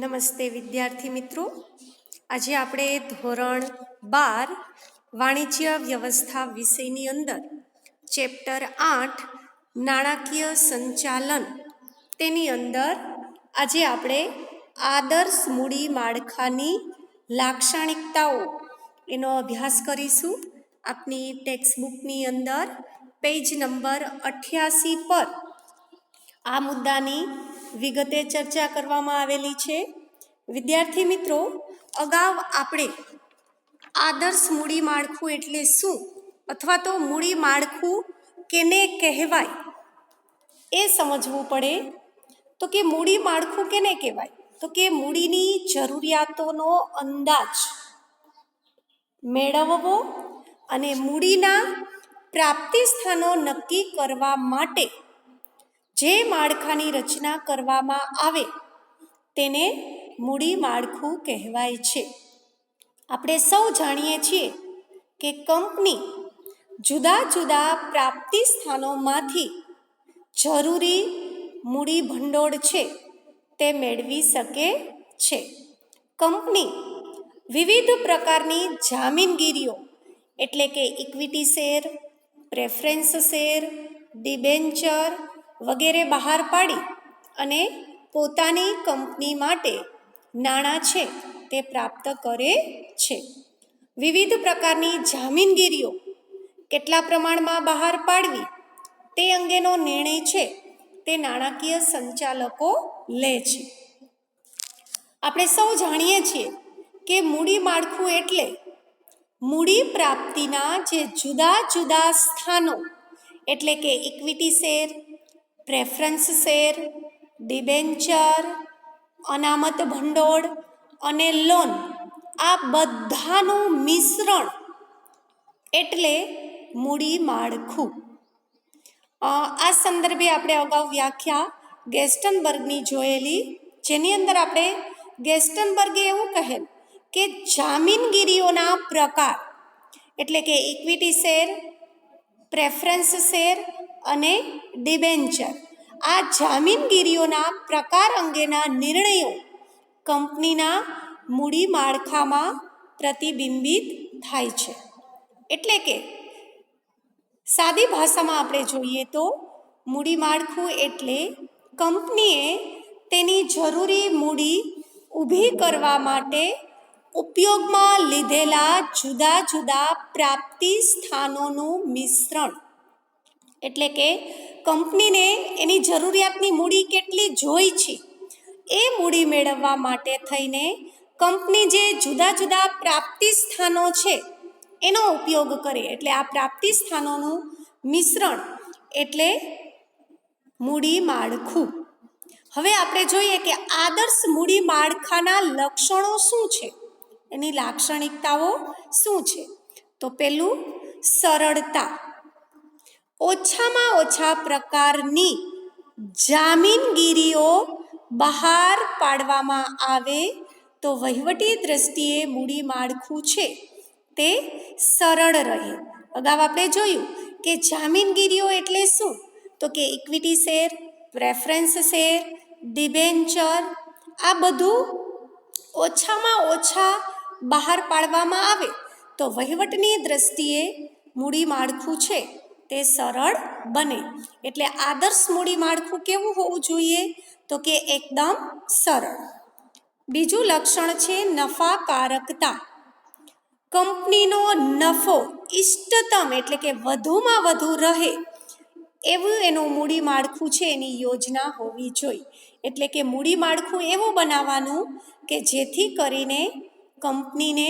નમસ્તે વિદ્યાર્થી મિત્રો. આજે આપણે ધોરણ બાર વાણિજ્ય વ્યવસ્થા વિષયની અંદર ચેપ્ટર આઠ નાણાકીય સંચાલન તેની અંદર આજે આપણે આદર્શ મૂડી માળખાની લાક્ષણિકતાઓ એનો અભ્યાસ કરીશું. આપની ટેક્સ્ટબુકની અંદર પેજ નંબર અઠ્યાસી પર આ મુદ્દાની વિગતે ચર્ચા કરવામાં આવેલી છે. વિદ્યાર્થી મિત્રો, અગાઉ આપણે આદર્શ મૂડી માળખું એટલે શું અથવા તો મૂડી માળખું કેને કહેવાય એ સમજવું પડે. તો કે મૂડી માળખું કેને કહેવાય? તો કે મૂડીની જરૂરિયાતોનો અંદાજ મેળવવો અને મૂડીના પ્રાપ્તિ સ્થાનો નક્કી કરવા માટે જે માળખાની રચના કરવામાં આવે, તેને મૂડી માળખું કહેવાય છે. આપણે સૌ જાણીએ છીએ કે કંપની જુદા જુદા પ્રાપ્તિ સ્થાનોમાંથી જરૂરી મૂડી ભંડોળ છે તે મેળવી શકે છે. કંપની વિવિધ પ્રકારની જામીનગીરીઓ, એટલે કે equity share, preference share, debenture વગેરે બહાર પાડી અને પોતાની કંપની માટે નાણાં છે તે પ્રાપ્ત કરે છે. વિવિધ પ્રકારની જામીનગીરીઓ કેટલા પ્રમાણમાં બહાર પાડવી તે અંગેનો નિર્ણય છે તે નાણાકીય સંચાલકો લે છે. આપણે સૌ જાણીએ છીએ કે મૂડી માળખું એટલે મૂડી પ્રાપ્તિના જે જુદા જુદા સ્થાનો, એટલે કે equity share preference share debenture અનામત ભંડોળ અને લોન આ બધાનું મિશ્રણ એટલે મૂડી માળખું. આ સંદર્ભે આપણે અગાઉ વ્યાખ્યા ગેસ્ટનબર્ગની જોયેલી, જેની અંદર આપણે ગેસ્ટનબર્ગે એવું કહેલ કે જામીનગીરીઓના પ્રકાર, એટલે કે ઇક્વિટી શેર પ્રેફરન્સ શેર અને ડિબેન્ચર. આ જામીનગીરીઓના પ્રકાર અંગેના નિર્ણયો કંપનીના મૂડી માળખામાં પ્રતિબિંબિત થાય છે. એટલે કે, સાદી ભાષામાં આપણે જોઈએ તો મૂડી માળખું એટલે કંપનીએ તેની જરૂરી મૂડી ઊભી કરવા માટે ઉપયોગમાં લીધેલા જુદા જુદા પ્રાપ્તિ સ્થાનોનું મિશ્રણ એટલે કે કંપનીને એની જરૂરિયાતની મૂડી કેટલી જોઈ છે, એ મૂડી મેળવવા માટે થઈને કંપની જે જુદા જુદા પ્રાપ્તિ સ્થાનો છે, એનો ઉપયોગ કરે. એટલે આ પ્રાપ્તિ સ્થાનોનું મિશ્રણ એટલે મૂડી માળખું. હવે આપણે જોઈએ કે આદર્શ મૂડી માળખાના લક્ષણો શું છે? એની લાક્ષણિકતાઓ શું છે? તો પેલું સરળતા. ઓછામાં ઓછા પ્રકારની જામીનગીરીઓ બહાર પાડવામાં આવે તો વહીવટી દ્રષ્ટિએ મૂડી માળખું છે. તે સરળ રહે. અગાઉ આપણે જોયું કે જામીનગીરીઓ એટલે શું? તો કે equity share preference share debenture આ બધું ઓછામાં ઓછા બહાર પાડવામાં આવે તો વહીવટની દ્રષ્ટિએ મૂડી માળખું છે. તે સરળ બને. એટલે આદર્શ મૂડી માળખું કેવું હોવું જોઈએ? તો કે એકદમ સરળ. બીજું લક્ષણ છે નફાકારકતા. કંપનીનો નફો ઇષ્ટતમ એટલે કે વધુમાં વધુ રહે એવું એનું મૂડી માળખું છે એની યોજના હોવી જોઈએ. એટલે કે મૂડી માળખું એવું બનાવવાનું કે જેથી કરીને કંપનીને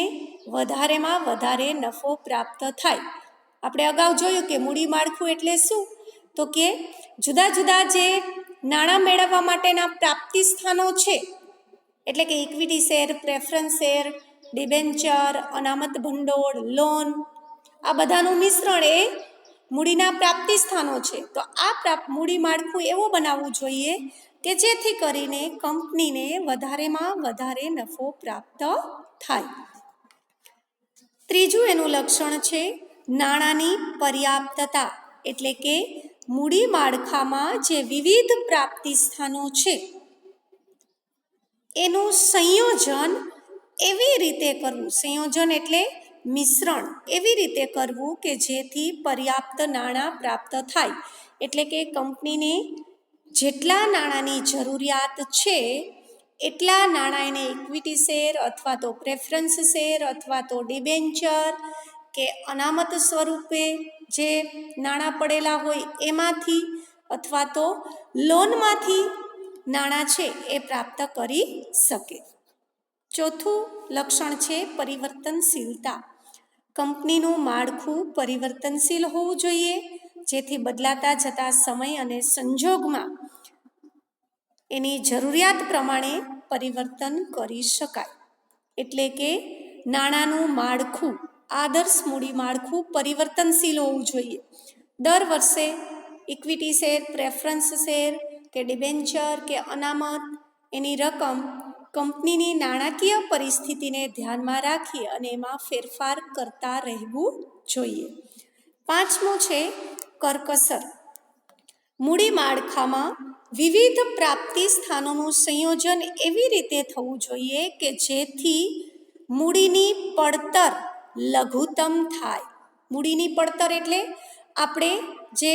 વધારેમાં વધારે નફો પ્રાપ્ત થાય. આપણે અગાઉ જોયું કે મૂડી માળખું એટલે શું? તો કે જુદા જુદા જે નાણાં મેળવવા માટેના પ્રાપ્તિ સ્થાનો છે, એટલે કે equity share preference share debenture અનામત ભંડોળ લોન આ બધાનું મિશ્રણ એ મૂડીના પ્રાપ્તિ સ્થાનો છે. તો આ પ્રાપ્ત મૂડી માળખું એવું બનાવવું જોઈએ કે જેથી કરીને કંપનીને વધારેમાં વધારે નફો પ્રાપ્ત થાય. ત્રીજું એનું લક્ષણ છે નાણાંની પર્યાપ્તતા એટલે કે મૂડી માળખામાં જે વિવિધ પ્રાપ્તિ સ્થાનો છે, એનું સંયોજન એવી રીતે કરવું. સંયોજન એટલે મિશ્રણ. એવી રીતે કરવું કે જેથી પર્યાપ્ત નાણાં પ્રાપ્ત થાય. એટલે કે કંપનીને જેટલા નાણાંની જરૂરિયાત છે, એટલા નાણાં એને ઇક્વિટી શેર અથવા તો પ્રેફરન્સ શેર અથવા તો ડિબેન્ચર કે અનામત સ્વરૂપે જે નાણાં પડેલા હોય એમાંથી અથવા તો લોનમાંથી નાણાં છે એ પ્રાપ્ત કરી શકે. ચોથું લક્ષણ છે પરિવર્તનશીલતા. કંપનીનું માળખું પરિવર્તનશીલ હોવું જોઈએ, જેથી બદલાતા જતા સમય અને સંજોગમાં એની જરૂરિયાત પ્રમાણે પરિવર્તન કરી શકાય. એટલે કે નાણાંનું માળખું આદર્શ મૂડી માળખું પરિવર્તનશીલ હોવું જોઈએ. દર વર્ષે ઇક્વિટી શેર પ્રેફરન્સ શેર કે ડિબેન્ચર કે અનામત એની રકમ કંપનીની નાણાકીય પરિસ્થિતિને ધ્યાનમાં રાખી અને એમાં ફેરફાર કરતા રહેવું જોઈએ. પાંચમું છે કરકસર. મૂડી માળખામાં વિવિધ પ્રાપ્તિ સ્થાનોનું સંયોજન એવી રીતે થવું જોઈએ કે જેથી મૂડીની પડતર લઘુત્તમ થાય. મૂડીની પડતર એટલે આપણે જે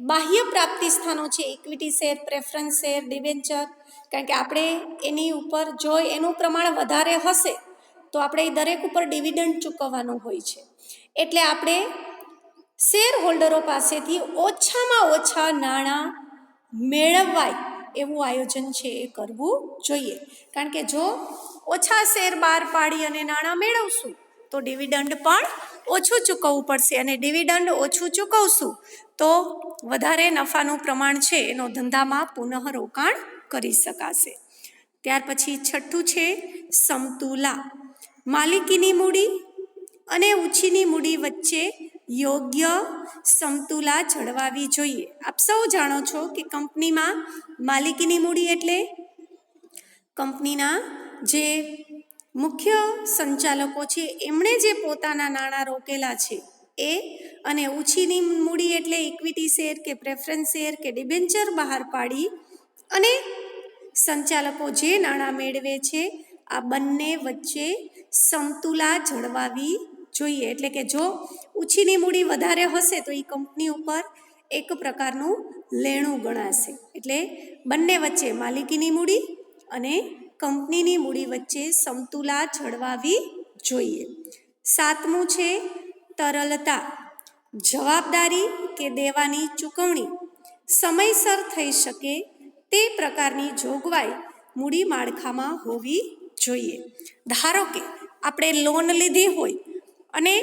બાહ્ય પ્રાપ્તિ સ્થાનો છે equity share preference share debenture કારણ કે આપણે એની ઉપર જો એનું પ્રમાણ વધારે હશે, તો આપણે એ દરેક ઉપર ડિવિડન્ડ ચૂકવવાનું હોય છે. એટલે આપણે શેર હોલ્ડરો પાસેથી ઓછામાં ઓછા નાણાં મેળવાય એવું આયોજન છે એ કરવું જોઈએ. કારણ કે જો ઓછા શેર બહાર પાડી અને નાણાં મેળવશું તો ડિવિડન્ડ પણ ઓછું ચૂકવવું પડશે અને ડિવિડન્ડ ઓછું ચૂકવશું તો વધારે નફાનું પ્રમાણ છે એનો ધંધામાં પુનઃ રોકાણ કરી શકાશે. ત્યાર પછી છઠ્ઠું છે સમતુલા. માલિકીની મૂડી અને ઉછીની મૂડી વચ્ચે યોગ્ય સમતુલા જળવાવી જોઈએ. આપ સૌ જાણો છો કે કંપનીમાં માલિકીની મૂડી એટલે કંપનીના જે મુખ્ય સંચાલકો છે, એમણે જે પોતાના નાણાં રોકેલા છે, એ અને ઉછીની મૂડી એટલે ઇક્વિટી શેર કે પ્રેફરન્સ શેર કે ડિબેન્ચર બહાર પાડી અને સંચાલકો જે નાણાં મેળવે છે, આ બંને વચ્ચે સમતુલા જળવાવી જોઈએ. એટલે કે જો ઉછીની મૂડી વધારે હશે તો એ કંપની ઉપર એક પ્રકારનું લેણું ગણાશે. એટલે બંને વચ્ચે માલિકીની મૂડી અને કંપનીની મૂડી વચ્ચે સમતુલા જળવાવી જોઈએ. સાતમું છે તરલતા, જવાબદારી કે દેવાની ચૂકવણી. સમયસર થઈ શકે તે પ્રકારની જોગવાઈ મૂડી માળખામાં હોવી જોઈએ. ધારો કે આપણે લોન લીધી હોય અને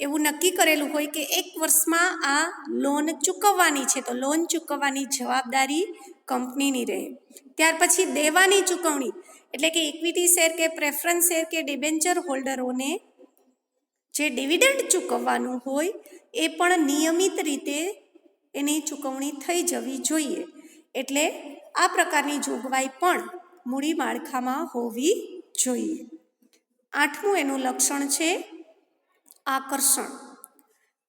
એવું નક્કી કરેલું હોય કે એક વર્ષમાં આ લોન ચૂકવવાની છે, તો લોન ચૂકવવાની જવાબદારી કંપનીની રહે. ત્યાર પછી દેવાની ચૂકવણી, એટલે કે ઇક્વિટી શેર કે પ્રેફરન્સ શેર કે ડિબેન્ચર હોલ્ડરોને જે ડિવિડન્ડ ચૂકવવાનું હોય, એ પણ નિયમિત રીતે એની ચૂકવણી થઈ જવી જોઈએ. એટલે આ પ્રકારની જોગવાઈ પણ મૂડી માળખામાં હોવી જોઈએ. આઠમું એનું લક્ષણ છે આકર્ષણ.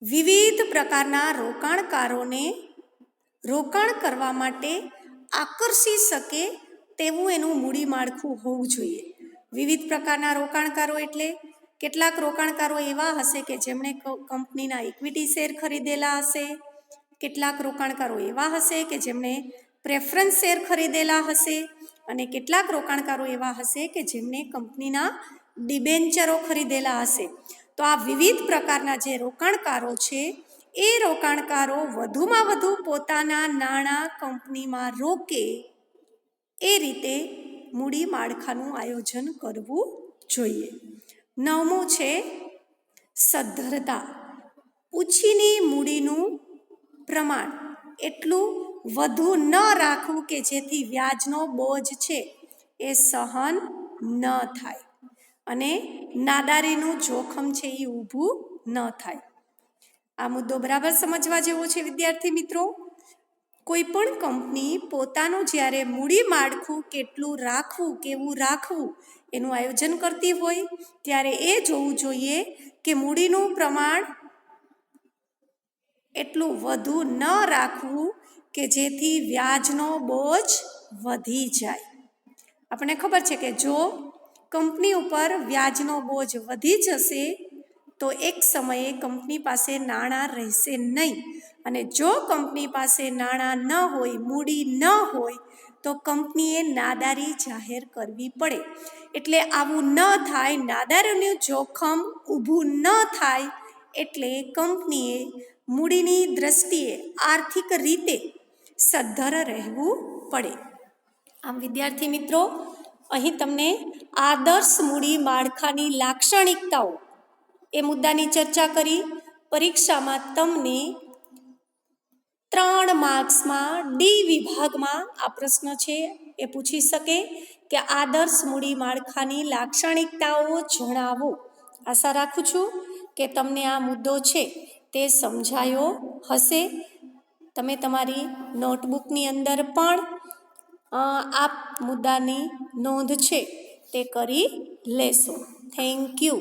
વિવિધ પ્રકારના રોકાણકારોને રોકાણ કરવા માટે આકર્ષી શકે તેવું એનું મૂડી માળખું હોવું જોઈએ. વિવિધ પ્રકારના રોકાણકારો એટલે કેટલાક રોકાણકારો એવા હશે કે જેમણે કંપનીના ઇક્વિટી શેર ખરીદેલા હશે. કેટલાક રોકાણકારો એવા હશે કે જેમણે પ્રેફરન્સ શેર ખરીદેલા હશે. અને કેટલાક રોકાણકારો એવા હશે કે જેમણે કંપનીના ડિબેન્ચરો ખરીદેલા હશે. તો આ વિવિધ પ્રકારના જે રોકાણકારો છે એ રોકાણકારો વધુમાં વધુ પોતાના નાણાં કંપનીમાં રોકે એ રીતે મૂડી માળખાનું આયોજન કરવું જોઈએ. નવમું છે સદ્ધરતા. ઉછીની મૂડીનું પ્રમાણ એટલું વધુ ન રાખવું કે જેથી વ્યાજનો બોજ છે એ સહન ન થાય અને નાદારીનું જોખમ છે એ ઊભું ન થાય. આ મુદ્દો બરાબર સમજવા જેવો છે, વિદ્યાર્થી મિત્રો? કોઈ પણ કંપની પોતાનું જ્યારે મૂડી માળખું કેટલું રાખવું, કેવું રાખવું એનું આયોજન કરતી હોય, ત્યારે એ જોવું જોઈએ કે મૂડીનું પ્રમાણ એટલું વધુ ન રાખવું કે જેથી વ્યાજનો બોજ વધી જાય. આપણને ખબર છે કે જો કંપની ઉપર વ્યાજનો બોજ વધી જશે તો એક સમયે કંપની પાસે નાણાં રહેશે નહીં. અને જો કંપની પાસે નાણાં ન હોય, મૂડી ન હોય, તો કંપનીએ નાદારી જાહેર કરવી પડે. એટલે આવું ન થાય, નાદારીનું જોખમ ઊભું ન થાય, એટલે કંપનીએ મૂડીની દ્રષ્ટિએ આર્થિક રીતે સદ્ધર રહેવું પડે. આમ વિદ્યાર્થી મિત્રો, અહીં તમને આદર્શ મૂડી માળખાની લાક્ષણિકતાઓ એ મુદ્દાની ચર્ચા કરી. પરીક્ષામાં તમને ત્રણ માર્ક્સમાં ડી વિભાગમાં આ પ્રશ્ન છે. એ પૂછી શકે કે આદર્શ મૂડી માળખાની લાક્ષણિકતાઓ જણાવો. આશા રાખું છું કે તમને આ મુદ્દો છે તે સમજાયો હશે. તમે તમારી નોટબુકની અંદર પણ આ મુદ્દાની નોંધ છે તે કરી લેશો. Thank you.